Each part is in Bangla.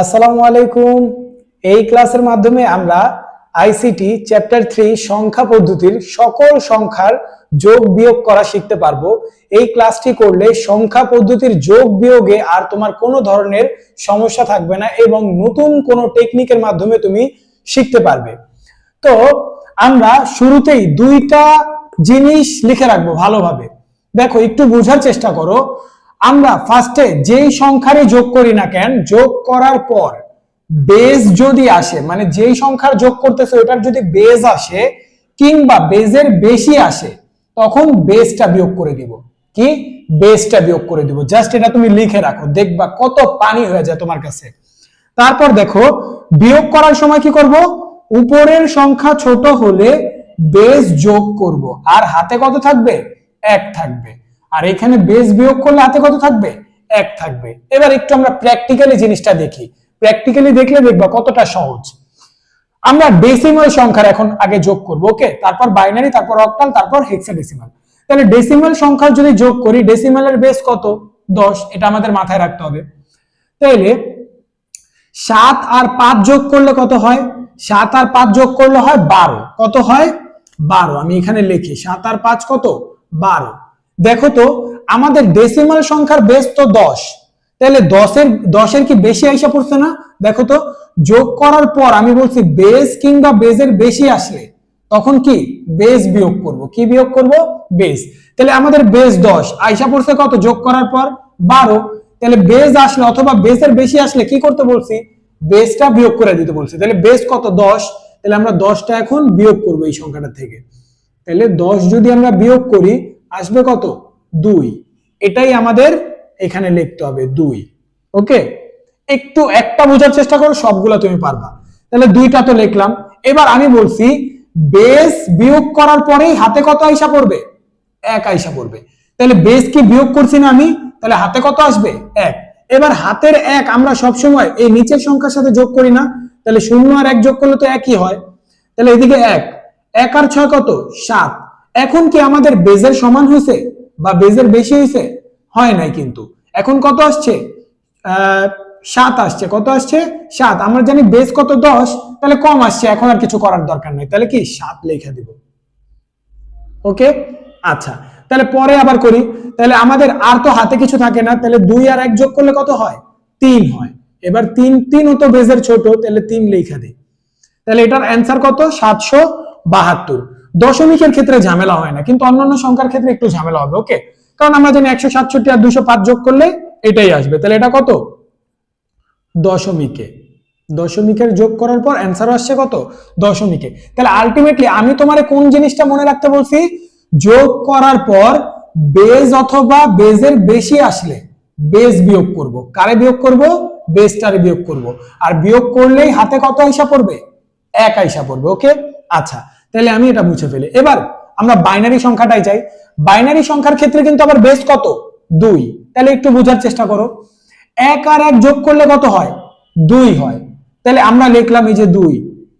আসসালামু আলাইকুম। এই ক্লাসের মাধ্যমে আমরা আইসিটি চ্যাপ্টার থ্রি সংখ্যা পদ্ধতির সকল সংখ্যার যোগ বিয়োগ করা শিখতে পারব। এই ক্লাসটি করলে সংখ্যা পদ্ধতির যোগ বিয়োগে আর তোমার কোনো ধরনের সমস্যা থাকবে না এবং নতুন কোনো টেকনিকের মাধ্যমে তুমি শিখতে পারবে। তো আমরা শুরুতেই দুইটা জিনিস লিখে রাখব ভালোভাবে। দেখো, একটু বোঝার চেষ্টা করো। আমরা ফার্স্টে যেই সংখ্যারই যোগ করি না কেন, যোগ করার পর বেজ যদি আসে মানে যেই সংখ্যার যোগ করতেছে ওটার যদি বেজ আসে কিংবা বেজের বেশি আসে, তখন বেজটা বিয়োগ করে দিব। কি? বেজটা বিয়োগ করে দিব। জাস্ট এটা তুমি লিখে রাখো, দেখবা কত পানি হয়ে যায় তোমার কাছে। তারপর দেখো, বিয়োগ করার সময় কি করব? উপরের সংখ্যা ছোট হলে বেজ যোগ করব। আর হাতে কত থাকবে? এক থাকবে। আর এখানে বেজ বিয়োগ করলে হাতে কত থাকবে? এক থাকবে। এবার একটু আমরা প্র্যাকটিক্যালি জিনিসটা দেখি। প্র্যাকটিক্যালি দেখলে দেখবা কতটা সহজ। আমরা ডেসিমাল সংখ্যার এখন আগে যোগ করব ওকে তারপর বাইনারি তারপর অক্টাল তারপর হেক্সাডেসিমাল তাহলে ডেসিমাল সংখ্যা যদি যোগ করি ডেসিমালের বেস কত? দশ। এটা আমাদের মাথায় রাখতে হবে। তাহলে সাত আর পাঁচ যোগ করলে কত হয়? সাত আর পাঁচ যোগ করলে হয় বারো। কত হয়? বারো। আমি এখানে লিখি, সাত আর পাঁচ কত? বারো। দেখো তো, আমাদের ডেসিমাল সংখ্যার বেস তো দশ। তাহলে দশের দশের কি বেশি আইসা পড়ছে না? দেখো তো, যোগ করার পর আমি বলছি বেস কিংবা বেজের বেশি আসলে, তখন কি? বেস বিয়োগ করব। কি বিয়োগ করব? বেস তাহলে আমাদের বেস দশ। আইসা পড়ছে কত? যোগ করার পর বারো। তাহলে বেস আসলে অথবা বেসের বেশি আসলে কি করতে বলছি? বেসটা বিয়োগ করে দিতে বলছি। তাহলে বেস কত? দশ। তাহলে আমরা দশটা এখন বিয়োগ করব এই সংখ্যাটা থেকে। তাহলে দশ যদি আমরা বিয়োগ করি আসবে কত? দুই। এটাই আমাদের এখানে লিখতে হবে, দুই। ওকে? একটু একটা বোঝার চেষ্টা করো, সবগুলা তুমি পারবা। তাহলে দুইটা তো লিখলাম। এবার আমি বলছি বেস বিয়োগ করার পরেই হাতে কত আইসা পড়বে? এক আইসা পড়বে। তাহলে বেস কি বিয়োগ করছি না আমি? তাহলে হাতে কত আসবে? এক। এবার হাতের এক আমরা সবসময় এই নিচের সংখ্যার সাথে যোগ করি না। তাহলে শূন্য আর এক যোগ করলে তো একই হয়। তাহলে এদিকে এক। এক আর ছয় কত? সাত। এখন কি আমাদের বেজের সমান হয়েছে বা বেজের বেশি হয়েছে? হয় নাই কিন্তু। এখন কত আসছে? সাত আসছে। কত আসছে? সাত। আমরা জানি বেজ কত দশ, তাহলে কম আসছে। এখন আর কিছু করার দরকার নেই। তাহলে কি? সাত লেখা দিব। ওকে? আচ্ছা। তাহলে পরে আবার করি। তাহলে আমাদের আর তো হাতে কিছু থাকে না। তাহলে দুই আর এক যোগ করলে কত হয়? তিন হয়। এবার তিন তিন তো বেজের ছোট, তাহলে তিন লেখা দিই। তাহলে এটার অ্যান্সার কত? সাতশো বাহাত্তর। দশমিকের ক্ষেত্রে ঝামেলা হয় না, কিন্তু অন্যান্য সংখ্যার ক্ষেত্রে একটু ঝামেলা হবে ওকে কারণ আমরা জানি একশো সাতষট্টি আর দুশো পাঁচ যোগ করলে এটাই আসবে, তাহলে এটা কত? দশমিকে। দশমিকের যোগ করার পর অ্যান্সার আসছে কত? দশমিকে। তাহলে আলটিমেটলি আমি তোমার কোন জিনিসটা মনে রাখতে বলছি? যোগ করার পর বেজ অথবা বেজের বেশি আসলে বেজ বিয়োগ করব। কারে বিয়োগ করব? বেজটারে বিয়োগ করব। আর বিয়োগ করলেই হাতে কত আইসা পড়বে? এক আইসা পড়বে ওকে আচ্ছা তাহলে আমি এটা মুছে ফেলি। এবার আমরা বাইনারি সংখ্যাটাই চাই। বাইনারি সংখ্যার ক্ষেত্রে কিন্তু আবার বেস কত? দুই। তাহলে একটু বোঝার চেষ্টা করো। এক আর এক যোগ করলে কত হয়? দুই হয়। তাহলে আমরা লিখলাম এই যে দুই।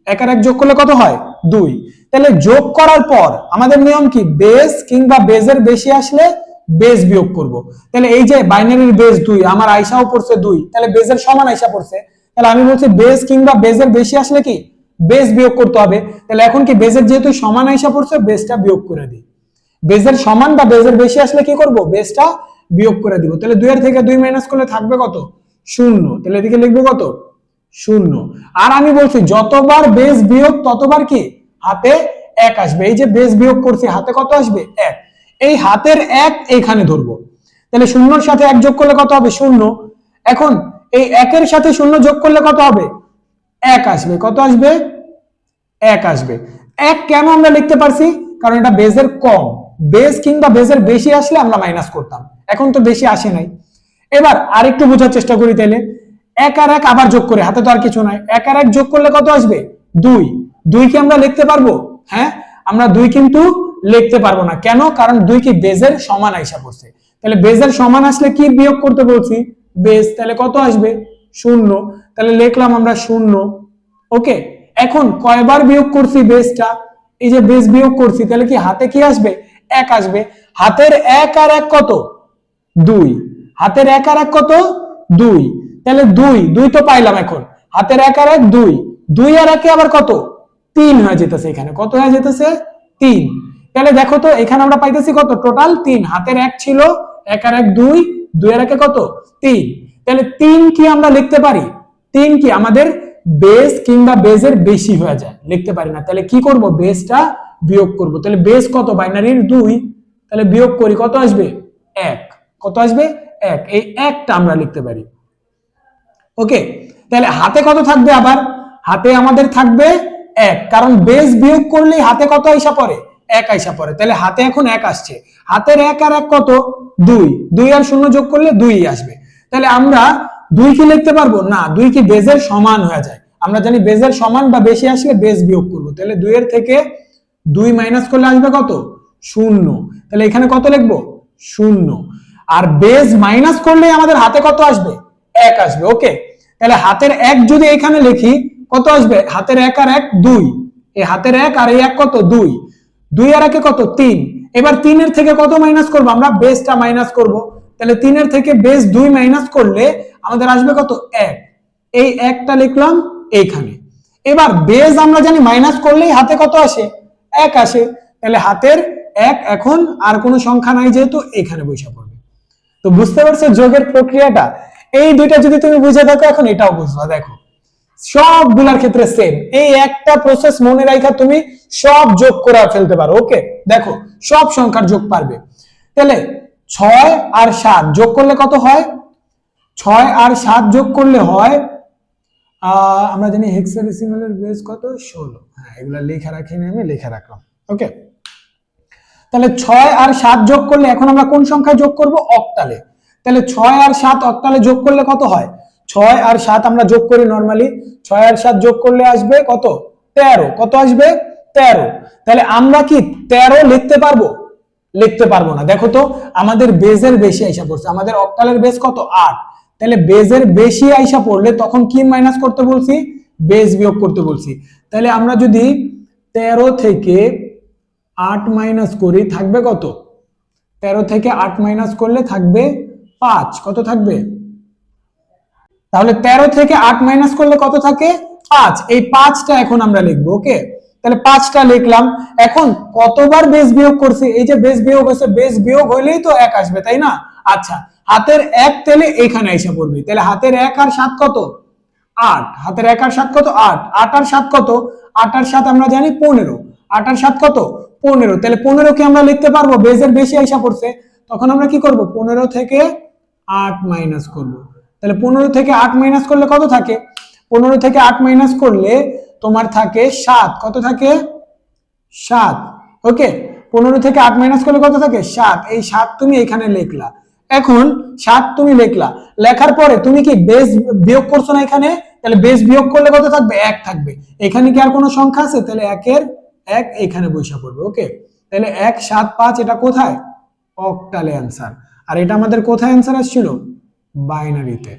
এক আর এক যোগ করলে কত হয়? দুই। তাহলে যোগ করার পর আমাদের নিয়ম কি? বেস কিংবা বেজের বেশি আসলে বেস বিয়োগ করব। তাহলে এই যে বাইনারির বেস দুই, আমার আইসাও পড়ছে দুই। তাহলে বেজের সমান আইসা পড়ছে। তাহলে আমি বলছি বেস কিংবা বেজের বেশি আসলে কি? বেস বিয়োগ করতে হবে। তাহলে এখন কি বেজের যেহেতু সমান আইসা পড়ছে বেসটা বিয়োগ করে দিই। বেজের সমান বা বেজের বেশি আসলে কি করব? বেসটা বিয়োগ করে দিব। তাহলে দুইয়ের থেকে দুই মাইনাস করলে থাকবে কত? শূন্য। তাহলে এদিকে লিখব কত? শূন্য। আর আমি বলছি, যতবার বেস বিয়োগ, ততবার কি? হাতে এক আসবে। এই যে বেস বিয়োগ করছি, হাতে কত আসবে? এক। এই হাতের এক এইখানে ধরবো। তাহলে শূন্যর সাথে এক যোগ করলে কত হবে? শূন্য। এখন এই একের সাথে শূন্য যোগ করলে কত হবে? এক আসবে। কত আসবে? এক আসবে। এক কেন আমরা লিখতে পারছি? কারণ এটা বেজের কম। বেজ কিংবা বেজের বেশি আসলে আমরা মাইনাস করতাম। এখন তো বেশি আসে নাই। এবার আরেকটু বোঝার চেষ্টা করি তাহলে এক আর এক আবার যোগ করে, হাতে তো আর কিছু নাই। এক আর এক যোগ করলে কত আসবে? দুই। দুই কি আমরা লিখতে পারব? হ্যাঁ? আমরা দুই কিন্তু লিখতে পারব না। কেন? কারণ দুই কি বেজের সমান আইসা পড়ছে। তাহলে বেজের সমান আসলে কি বিয়োগ করতে বলছি? বেজ তাহলে কত আসবে? শূন্য। তাহলে লিখলাম আমরা শূন্য। ওকে এখন কয়বার বিয়োগ করছি বেসটা এই যে বেস বিয়োগ করছি, তাহলে কি হাতে কি আসবে? এক আসবে। হাতের এক আর এক কত? দুই। হাতের এক আর এক কত? দুই। তাহলে দুই দুই তো পাইলাম এখন। হাতের এক আর এক, দুই। দুই আর একে আবার কত? তিন হয়ে যেতেছে এখানে। কত হয়ে যেতেছে? তিন। তাহলে দেখো তো, এখানে আমরা পাইতেছি কত? টোটাল তিন। হাতের এক ছিল, এক আর এক, দুই। দুই আর একে কত? তিন। তাহলে তিন কি আমরা লিখতে পারি? তিন কি আমাদের বেস কিংবা বেজের বেশি হয়ে যায়। লিখতে পারি না। তাহলে কি করব? বেসটা বিয়োগ করব। তাহলে বেস কত? বাইনারির দুই। তাহলে বিয়োগ করি, কত আসবে? এক। কত আসবে? এক। এই একটা আমরা লিখতে পারি। ওকে তাহলে হাতে কত থাকবে আবার? হাতে আমাদের থাকবে এক। কারণ বেস বিয়োগ করলেই হাতে কত আইসা পড়ে? এক আইসা পড়ে। তাহলে হাতে এখন এক আসছে। হাতের এক আর এক কত? দুই। দুই আর শূন্য যোগ করলে দুই আসবে। তাহলে আমরা দুই কি লিখতে পারব? না, দুই কি বেজের সমান হয়ে যায়। আমরা জানি বেজের সমান বা বেশি আসলে বেস বিয়োগ করব। তাহলে দুইয়ের থেকে দুই মাইনাস করলে আসবে কত? শূন্য। তাহলে এখানে কত লিখব? শূন্য। আর বেস মাইনাস করলে আমাদের হাতে কত আসবে? এক আসবে। ওকে? তাহলে হাতের এক যদি এখানে লিখি, কত আসবে? হাতের এক আর এক, দুই। এই হাতের এক আর এই এক কত? দুই। দুই আর একে কত? তিন। এবার তিনের থেকে কত মাইনাস করব? আমরা বেসটা মাইনাস করব। তাহলে তিনের থেকে বেস দুই মাইনাস করলে আমাদের আসবে কত? এক। এই একটা লিখলাম এইখানে। এবার বেস আমরা জানি মাইনাস করলেই হাতে কত আসে? এক আসে। তাহলে হাতের এক এখন আর কোনো সংখ্যা নাই যেহেতু এখানে বসে পড়বে তো বুঝতে পারছ যোগের প্রক্রিয়াটা? এই দুইটা যদি তুমি বুঝে থাকো, এখন এটাও বুঝবা, দেখো। সবগুলার ক্ষেত্রে সেম এই একটা প্রসেস মনে রাখা তুমি সব যোগ করে ফেলতে পারো ওকে দেখো, সব সংখ্যার যোগ পারবে। তাহলে ছয় আর সাত যোগ করলে কত হয়? ছয় আর সাত যোগ করলে হয় আমরা জানি হেক্সাডেসিমালের বেস কত? ষোলো। হ্যাঁ এগুলা লেখা রাখিনি আমি লেখা রাখলাম। ওকে তাহলে ছয় আর সাত যোগ করলে এখন আমরা কোন সংখ্যা যোগ করব? অক্টালে। তাহলে ছয় আর সাত অক্টালে যোগ করলে কত হয়? ছয় আর সাত আমরা যোগ করি নর্মালি ছয় আর সাত যোগ করলে আসবে কত? তেরো। কত আসবে? তেরো। তাহলে আমরা কি তেরো লিখতে পারব? লিখতে পারব না। দেখো তো, আমাদের বেজের বেশি আইসা পড়ছে। আমাদের অক্টালের বেস কত? আট। তাহলে বেজের বেশি আইসা পড়লে তখন কি মাইনাস করতে বলছি? বেস বিয়োগ করতে বলছি। তাহলে আমরা যদি তেরো থেকে আট মাইনাস করি, থাকবে কত? তেরো থেকে আট মাইনাস করলে থাকবে পাঁচ। কত থাকবে? তাহলে তেরো থেকে আট মাইনাস করলে কত থাকে? পাঁচ। এই পাঁচটা এখন আমরা লিখব, ওকে? তাহলে পাঁচটা লিখলাম। এখন কতবার বেস বিয়োগ করছি? এই যে বেস বিয়োগ হয়েছে বেস বিয়োগ হইলেই তো এক আসবে, তাই না? আচ্ছা হাতের এক তেলে এখানে এসে পড়বে। তাহলে হাতের এক আর সাত কত? আট। হাতের এক আর সাত কত? আট। আট আর সাত কত? আট আর সাত আমরা জানি পনেরো। আট আর সাত কত? পনেরো। তাহলে পনেরো কি আমরা লিখতে পারব, বেজের বেশি আইসা পড়ছে। তখন আমরা কি করব? পনেরো থেকে আট মাইনাস করব। তাহলে পনেরো থেকে আট মাইনাস করলে কত থাকে? পনেরো থেকে আট মাইনাস করলে তোমার থাকে সাত। কত থাকে? সাত। ওকে পনেরো থেকে আট মাইনাস করলে কত থাকে? সাত। এই সাত তুমি এখানে লিখলা। এখন সাত তুমি লিখলা। লেখার পরে তুমি কি বেস বিয়োগ করছ না এখানে? তাহলে বেস বিয়োগ করলে কত থাকবে? এক থাকবে। এখানে কি আর কোনো সংখ্যা আছে? তাহলে একের এক এখানে বৈশা পড়বে ওকে তাহলে এক, সাত, পাঁচ, এটা কোথায়? অক্টালে অ্যান্সার আর এটা আমাদের কোথায় অ্যান্সার আসছিল? বাইনারিতে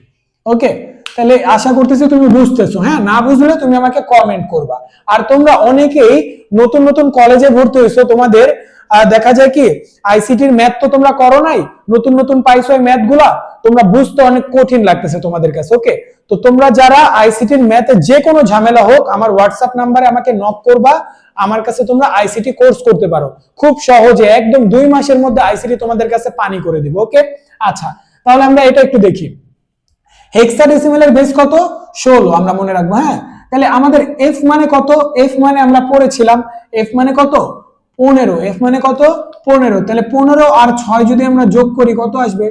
ওকে তাহলে আশা করতেছি তুমি বুঝতেছো হ্যাঁ? না বুঝলে তুমি আমাকে কমেন্ট করবা। আর তোমরা অনেকেই নতুন নতুন কলেজে ভর্তি হয়েছো, তোমাদের দেখা যায় কি আইসিটির ম্যাথ তো তোমরা করো নাই, নতুন নতুন পাইছো এই ম্যাথগুলা, তোমরা বুঝতে অনেক কঠিন লাগতেছে তোমাদের কাছে ওকে তো তোমরা যারা আইসিটির ম্যাথে যে কোনো ঝামেলা হোক, আমার হোয়াটসঅ্যাপ নাম্বারে আমাকে নক করবা, আমার কাছে তোমরা আইসিটি কোর্স করতে পারো। খুব সহজে, একদম দুই মাসের মধ্যে আইসিটি তোমাদের কাছে পানি করে দিব ওকে আচ্ছা তাহলে আমরা এটা একটু দেখি। হেক্সাডেসিমালের বেস কত? ষোলো, আমরা মনে রাখব হ্যাঁ? তাহলে আমাদের এফ মানে কত? এফ মানে আমরা পড়েছিলাম এফ মানে কত? পনেরো এফ মানে কত? পনেরো। তাহলে পনেরো আর ছয় যদি আমরা যোগ করি, কত আসবে?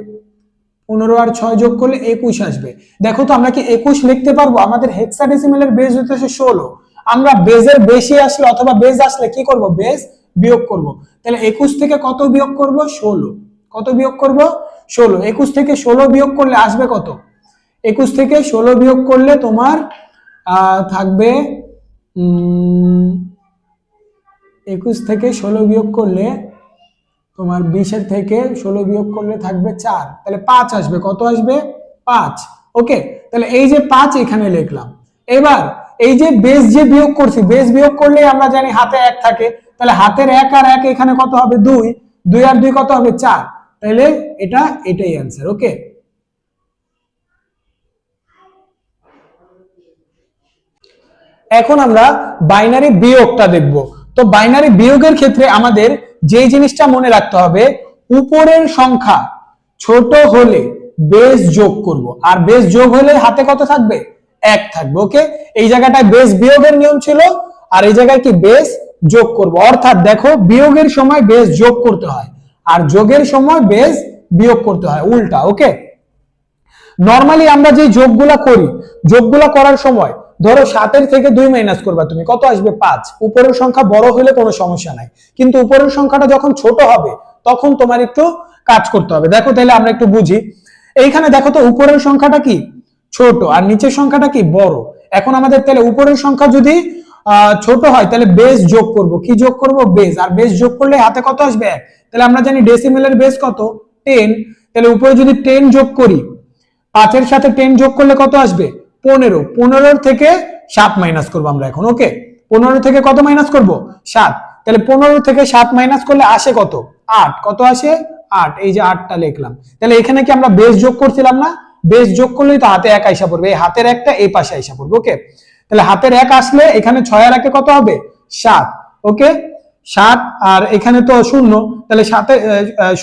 পনেরো আর ছয় যোগ করলে একুশ আসবে। দেখো তো, আমরা কি একুশ লিখতে পারব? আমাদের হেক্সাডেসিমালের বেস হতেছে ষোলো। আমরা বেজের বেশি আসলে অথবা বেজ আসলে কি করব? বেস বিয়োগ করব। তাহলে একুশ থেকে কত বিয়োগ করব? ষোলো। কত বিয়োগ করব? ষোলো। একুশ থেকে ষোলো বিয়োগ করলে আসবে কত? একুশ থেকে ষোলো বিয়োগ করলে তোমার থাকবে একুশ থেকে ষোলো বিয়োগ করলে তোমার বিশের থেকে ষোলো বিয়োগ করলে থাকবে চার। তাহলে পাঁচ আসবে। কত আসবে? পাঁচ। ওকে? তাহলে এই যে পাঁচ এখানে লিখলাম। এবার এই যে বেস যে বিয়োগ করছি বেস বিয়োগ করলে আমরা জানি হাতে এক থাকে। তাহলে হাতের এক আর এক এখানে কত হবে? দুই। দুই আর দুই কত হবে? চার। তাহলে এটা, এটাই অ্যান্সার ওকে? এখন আমরা বাইনারি বিয়োগটা দেখব। তো বাইনারি বিয়োগের ক্ষেত্রে আমাদের যেই জিনিসটা মনে রাখতে হবে, উপরের সংখ্যা ছোট হলে বেস যোগ করব। আর বেস যোগ হলে হাতে কত থাকবে? এক থাকবে ওকে এই জায়গাটায় বেস বিয়োগের নিয়ম ছিল, আর এই জায়গায় কি বেস যোগ করব? অর্থাৎ দেখো বিয়োগের সময় বেস যোগ করতে হয়, আর যোগের সময় বেস বিয়োগ করতে হয়, উল্টা ওকে নর্মালি আমরা যে যোগগুলা করি, যোগগুলা করার সময় ধরো সাতের থেকে দুই মাইনাস করবা তুমি, কত আসবে? পাঁচ। উপরের সংখ্যা বড় হলে কোনো সমস্যা নাই। কিন্তু উপরের সংখ্যাটা যখন ছোট হবে, তখন তোমার একটু কাজ করতে হবে। দেখো তাহলে আমরা একটু বুঝি। এইখানে দেখো তো উপরের সংখ্যাটা কি? ছোট। আর নিচের সংখ্যাটা কি? বড়। এখন আমাদের তাহলে উপরের সংখ্যা যদি ছোট হয়, তাহলে বেস যোগ করব। কি যোগ করব? বেস আর বেস যোগ করলে হাতে কত আসবে? এক। তাহলে আমরা জানি ডেসিমেলের বেস কত? টেন তাহলে উপরে যদি টেন যোগ করি, পাঁচের সাথে টেন যোগ করলে কত আসবে? পনেরো। পনেরোর থেকে সাত মাইনাস করব আমরা এখন ওকে পনেরো থেকে কত মাইনাস করব? সাত। তাহলে পনেরো থেকে সাত মাইনাস করলে আসে কত? আট। কত আসে? আট। এই যে আটটা লিখলাম। তাহলে এখানে কি আমরা বেশ যোগ করছিলাম না? বেশ যোগ করলেই তো হাতে এক আইসা পড়বে। এই হাতের একটা এই পাশে আইসা পড়বে ওকে তাহলে হাতের এক আসলে এখানে ছয় আর একে কত হবে? সাত ওকে সাত আর এখানে তো শূন্য। তাহলে সাথে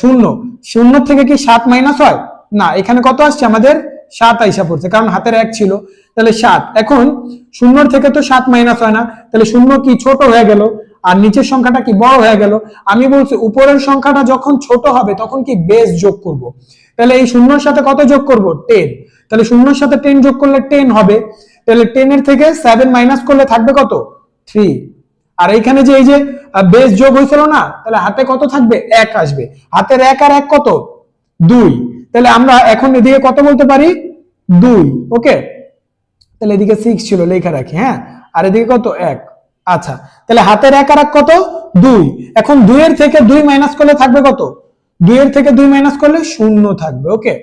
শূন্য। শূন্য থেকে কি সাত মাইনাস হয়? না, এখানে কত আসছে আমাদের? সাত আইসা পড়ছে, কারণ হাতের এক ছিল, তাহলে সাত। এখন শূন্যর থেকে তো সাত মাইনাস হয় না, তাহলে শূন্য কি ছোট হয়ে গেল? আর নিচের সংখ্যাটা কি বড় হয়ে গেল? আমি বলছি উপরের সংখ্যাটা যখন ছোট হবে, তখন কি বেস যোগ করব? তাহলে এই শূন্যর সাথে কত যোগ করব? টেন তাহলে শূন্যর সাথে টেন যোগ করলে টেন হবে, তাহলে টেনের থেকে সেভেন মাইনাস করলে থাকবে কত? থ্রি আর এইখানে যে এই যে বেস যোগ হয়েছিল না, তাহলে হাতে কত থাকবে? এক আসবে। হাতের এক আর এক কত? দুই। তাহলে আমরা এখন এদিকে কত বলতে পারি? দুই। ওকে? তাহলে এদিকে সিক্স ছিল, লেখা রাখি হ্যাঁ? আর এদিকে কত? এক। আচ্ছা তাহলে হাতের এক আর এক কত? দুই। এখন দুইয়ের থেকে দুই মাইনাস করলে থাকবে কত? দুইয়ের থেকে দুই মাইনাস করলে শূন্য থাকবে, ওকে?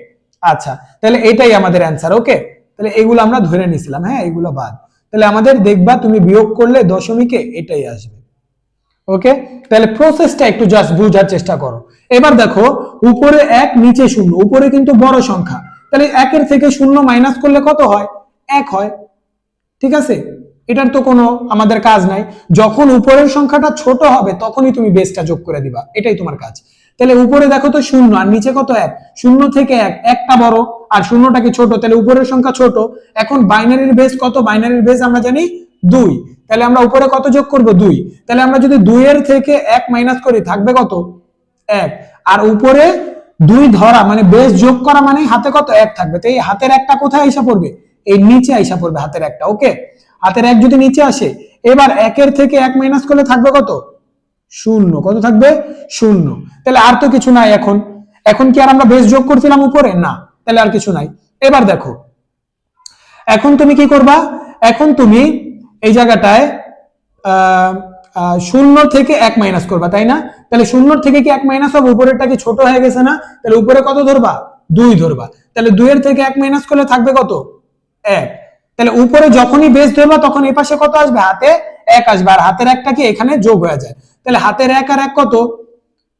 আচ্ছা তাহলে এটাই আমাদের অ্যান্সার ওকে? তাহলে এগুলো আমরা ধরে নিছিলাম হ্যাঁ? এগুলো বাদ। তাহলে আমাদের দেখবা তুমি বিয়োগ করলে দশমিকে এটাই আসবে, ওকে? তাহলে প্রসেসটা একটু জাস্ট বুঝার চেষ্টা করো। এবার দেখো উপরে এক, নিচে শূন্য। উপরে কিন্তু বড় সংখ্যা। তাহলে একের থেকে শূন্য মাইনাস করলে কত হয়? এক হয়। ঠিক আছে? এটার তো কোনো আমাদের কাজ নাই। যখন উপরের সংখ্যাটা ছোট হবে, তখনই তুমি বেসটা যোগ করে দিবা। এটাই তোমার কাজ। তাহলে উপরে দেখো তো শূন্য, আর নিচে কত এক? শূন্য থেকে এক। একটা বড়, আর শূন্যটা কি ছোট। তাহলে উপরের সংখ্যা ছোট। এখন বাইনারির বেস কত? বাইনারির বেস আমরা জানি দুই। তাহলে আমরা উপরে কত যোগ করব? দুই। তাহলে আমরা যদি দুইয়ের থেকে এক মাইনাস করি, থাকবে কত? এক। আর উপরে দুই ধরা মানে বেস যোগ করা মানে হাতে কত? এক থাকবে। তো এই হাতের একটা কোথায় আইসা পড়বে? এই নিচে আইসা পড়বে হাতের একটা ওকে হাতের এক যদি নিচে আসে এবার একের থেকে এক মাইনাস করলে থাকবে কত? শূন্য। কত থাকবে? শূন্য। তাহলে আর তো কিছু নাই এখন। এখন কি আর আমরা বেস যোগ করছিলাম উপরে? না। তাহলে আর কিছু নাই। এবার দেখো। এখন তুমি কি করবা? এখন তুমি এই জায়গাটায় আহ, শূন্য থেকে এক মাইনাস করবা, তাই না? তাহলে শূন্য থেকে কি এক মাইনাস হবে? উপরেরটা কি ছোট হয়ে গেছে না? তাহলে উপরে কত ধরবা? দুই ধরবা। তাহলে দুইয়ের থেকে এক মাইনাস করলে থাকবে কত? এক। তাহলে উপরে যখনই বেস ধরবা, তখন এই পাশে কত আসবে? হাতে এক আসবে। আর হাতের একটা কি? এখানে যোগ হয়ে যায়। তাহলে হাতের এক আর এক কত?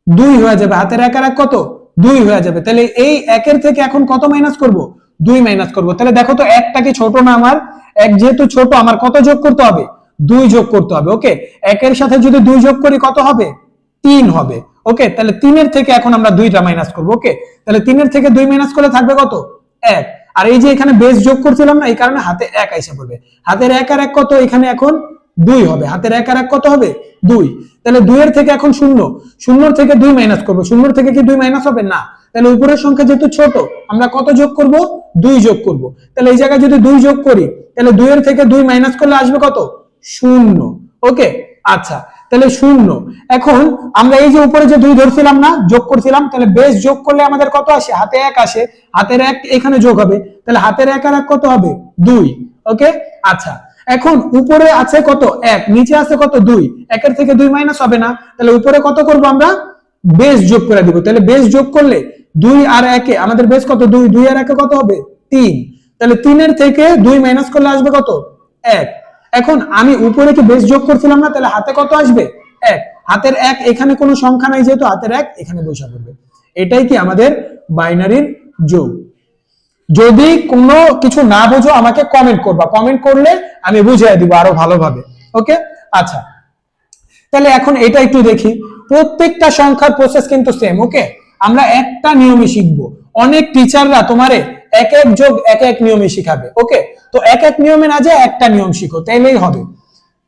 দুই হয়ে যাবে। হাতের এক আর এক কত? দুই হয়ে যাবে। তাহলে এই একের থেকে এখন কত মাইনাস করব? দুই মাইনাস করব। তাহলে দেখো তো, একটা কি ছোট না আমার? এক যেহেতু ছোট, আমার কত যোগ করতে হবে? দুই যোগ করতে হবে ওকে একের সাথে যদি দুই যোগ করি কত হবে? তিন হবে ওকে তাহলে তিনের থেকে এখন আমরা দুইটা মাইনাস করব ওকে তাহলে তিনের থেকে দুই মাইনাস করলে থাকবে কত? এক। আর এই যে এখানে বেস যোগ করছিলাম না, এই কারণে হাতে এক আইসা পড়বে। হাতের এক আর এক কত? এখানে এখন দুই হবে। হাতের এক আর এক কত হবে? দুই। তাহলে দুইয়ের থেকে এখন শূন্য। শূন্যর থেকে দুই মাইনাস করব। শূন্যর থেকে কি দুই মাইনাস হবে? না। তাহলে উপরের সংখ্যা যেহেতু ছোট, আমরা কত যোগ করব? দুই যোগ করব। তাহলে এই জায়গায় যদি দুই যোগ করি, তাহলে দুইয়ের থেকে দুই মাইনাস করলে আসবে কত? শূন্য। ওকে আচ্ছা তাহলে শূন্য। এখন আমরা এই যে উপরে যে দুই ধরছিলাম না, যোগ করছিলাম, তাহলে বেশ যোগ করলে আমাদের কত আসে? হাতে এক আসে। হাতের এক এখানে যোগ হবে। তাহলে হাতের এক আর এক কত হবে? দুই। ওকে আচ্ছা এখন উপরে আছে কত? এক। নিচে আছে কত? দুই। একের থেকে দুই মাইনাস হবে না। তাহলে উপরে কত করব আমরা? বেশ যোগ করে দিব। তাহলে বেশ যোগ করলে দুই আর একে, আমাদের বেশ কত? দুই। দুই আর একে কত হবে? তিন। তাহলে তিনের থেকে দুই মাইনাস করলে আসবে কত? এক। এখন আমি উপরে কি বেশ যোগ করছিলাম না? তাহলে হাতে কত আসবে? এক। হাতের এক, এখানে কোনো সংখ্যা নাই যেহেতু হাতের এক, এখানে বসে পড়বে। এটাই কি আমাদের বাইনারির যোগ। যদি কোনো কিছু না বুঝো, আমাকে কমেন্ট করবা। কমেন্ট করলে আমি বুঝিয়ে দিব আরও ভালোভাবে। ওকে আচ্ছা। তাহলে এখন এটা একটু দেখি। প্রত্যেকটা সংখ্যার প্রসেস কিন্তু সেম ওকে আমরা একটা নিয়মে শিখব। অনেক টিচাররা তোমারে এক এক যোগ এক এক নিয়মে শিখাবে ওকে তো এক এক নিয়মে না যে একটা নিয়ম শিখো, তাইলেই হবে।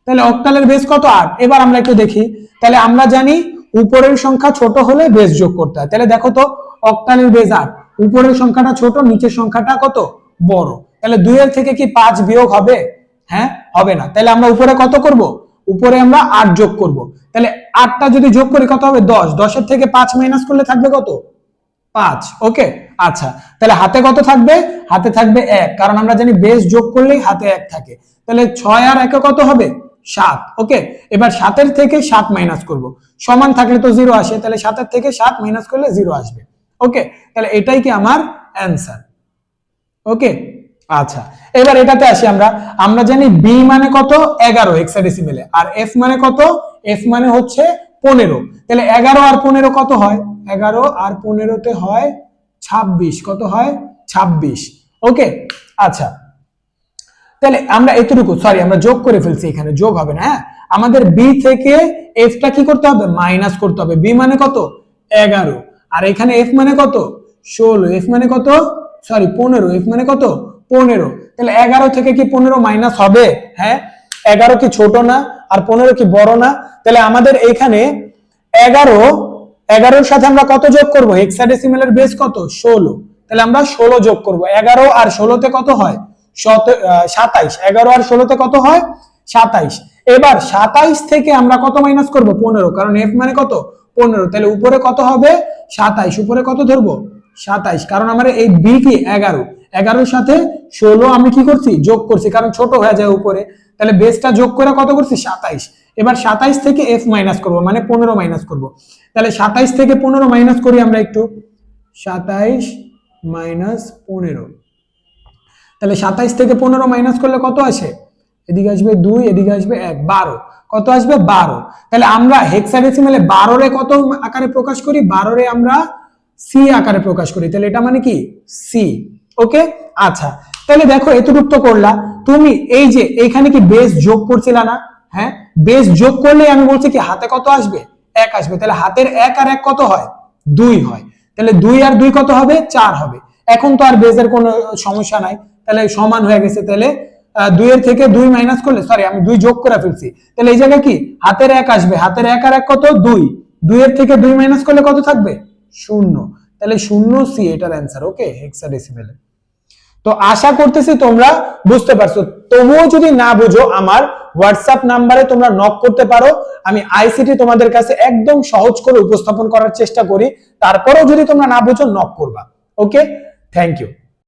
তাহলে অক্টালের বেস কত? আট। এবার আমরা একটু দেখি। তাহলে আমরা জানি উপরের সংখ্যা ছোট হলে বেস যোগ করতে হয়। তাহলে দেখো তো অক্টালের বেস আট। উপরের সংখ্যাটা ছোট, নিচের সংখ্যাটা কত? বড়। তাহলে দুইয়ের থেকে কি পাঁচ বিয়োগ হবে? হ্যাঁ হবে না। তাহলে আমরা উপরে কত করব? উপরে আমরা আট যোগ করব। তাহলে আটটা যদি যোগ করি কত হবে? দশ। দশের থেকে পাঁচ মাইনাস করলে থাকবে কত? পাঁচ, ওকে? আচ্ছা তাহলে হাতে কত থাকবে? হাতে থাকবে এক, কারণ আমরা জানি বেস যোগ করলেই হাতে এক থাকে। তাহলে ছয় আর একে কত হবে? সাত, ওকে? এবার সাতের থেকে সাত মাইনাস করব। সমান থাকলে তো জিরো আসে, তাহলে সাতের থেকে সাত মাইনাস করলে জিরো আসবে। ওকে? তাহলে এটাই কি আমার অ্যান্সার ওকে? আচ্ছা এবার এটাতে আসি আমরা। আমরা জানি বি মানে কত? এগারো হেক্সাডেসিমেলে আর এফ মানে কত? এফ মানে হচ্ছে পনেরো। তাহলে এগারো আর পনেরো কত হয়? এগারো আর পনেরোতে হয় ছাব্বিশ। কত হয়? ছাব্বিশ। ওকে? আচ্ছা। তাহলে আমরা এতটুকু সরি আমরা যোগ করে ফেলছি এখানে, যোগ হবে না হ্যাঁ? আমাদের বি থেকে এফটা কি করতে হবে? মাইনাস করতে হবে। বি মানে কত? এগারো। আর এখানে এফ মানে কত? ষোলো। এফ মানে কত? সরি পনেরো। এফ মানে কত? পনেরো। তাহলে এগারো থেকে কি পনেরো মাইনাস হবে? হ্যাঁ? এগারো কি ছোট না? আর পনেরো কি বড় না? তাহলে আমাদের এখানে এগারো, এগারোর সাথে আমরা কত যোগ করব? হেক্সাডেসিমেলের বেস কত? ষোলো। তাহলে আমরা ষোলো যোগ করব। এগারো আর ষোলোতে কত হয়? সাতাইশ। এগারো আর ষোলোতে কত হয়? সাতাইশ। এবার সাতাইশ থেকে আমরা কত মাইনাস করব? পনেরো। কারণ এফ মানে কত? পনেরো। তাহলে উপরে কত হবে? সাতাইশ। উপরে কত ধরবো? সাতাইশ। কারণ আমার এই বি কি? এগারো। এগারোর সাথে ষোলো আমি কি করছি? যোগ করছি। কারণ ছোট হয়ে যায় উপরে। তাহলে বেসটা যোগ করে কত করছি? সাতাইশ। এবার সাতাইশ থেকে এফ মাইনাস করব মানে পনেরো মাইনাস করব। তাহলে সাতাইশ থেকে পনেরো মাইনাস করি আমরা একটু। সাতাইশ মাইনাস পনেরো। তাহলে সাতাইশ থেকে পনেরো মাইনাস করলে কত আসে? এদিকে আসবে দুই, এদিকে আসবে এক, বারো। কত আসবে? বারো। তাহলে আমরা হেক্সাডেসিমেলে বারোরে কত আকারে প্রকাশ করি? বারোরে আমরা সি আকারে প্রকাশ করি। তাহলে এটা মানে কি? সি ওকে আচ্ছা। তাহলে দেখো, এতটুক তো করলা। তুমি এই যে এইখানে কি বেস যোগ করছিলা না? হ্যাঁ? বেস যোগ করলে আমি বলছি কি, হাতে কত আসবে? এক আসবে। তাহলে হাতের এক আর এক কত হয়? দুই হয়। তাহলে দুই আর দুই কত হবে? চার হবে। এখন তো আর বেজের কোনো সমস্যা নাই। তাহলে সমান হয়ে গেছে। তাহলে দুইয়ের থেকে দুই মাইনাস করলে সরি আমি দুই যোগ করে ফেলছি। তাহলে এই জায়গায় কি? হাতের এক আসবে। হাতের এক আর এক কত? দুই। দুইয়ের থেকে দুই মাইনাস করলে কত থাকবে? শূন্য। তাহলে শূন্য সি এটার অ্যান্সার ওকে হেক্সাডেসিমেলে তো আশা করতেছি তোমরা বুঝতে পারছ। তবুও যদি না বুঝো আমার হোয়াটসঅ্যাপ নাম্বারে তোমরা নক করতে পারো। আমি আইসিটি তোমাদের কাছে একদম সহজ করে উপস্থাপন করার চেষ্টা করি। তারপরেও যদি তোমরা না বুঝো নক করবা। Okay thank you